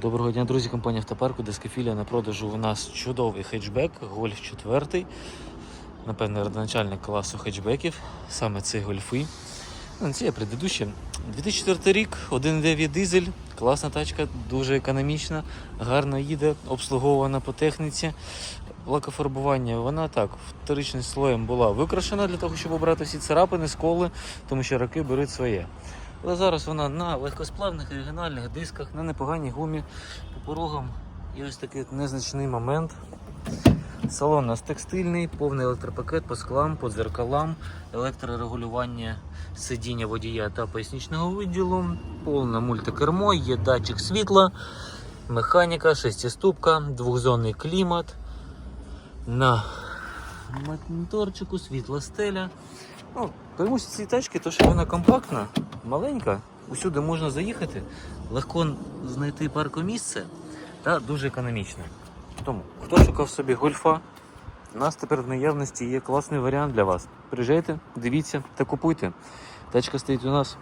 Доброго дня, друзі, компанія Автопарку Дискофілія на продажу у нас чудовий хетчбек, гольф 4. Напевне, родоначальник класу хетчбеків. Саме це гольфи. Ну, Це є предыдущі. 2004 рік, 1.9 дизель, класна тачка, дуже економічна, гарно їде, обслуговувана по техніці. Лакофарбування, вона так, вторичним слоєм була викрашена для того, щоб обрати всі царапини, сколи, тому що роки беруть своє. Але зараз вона на легкосплавних регіональних дисках, на непоганій гумі по порогам. І ось такий незначний момент. Салон у нас текстильний, повний електропакет по склам, по дзеркалам, електрорегулювання сидіння водія та поясничного виділу, повне мультикермо, є датчик світла, механіка, шестиступка, двохзонний клімат. На моторчику світла стеля. Ну, Преимущество цієї тачки, то що вона компактна, маленька, усюди можна заїхати, легко знайти паркомісце та дуже економічно. Тому, хто шукав собі гольфа, у нас тепер в наявності є класний варіант для вас. Приїжджайте, дивіться та купуйте. Тачка стоїть у нас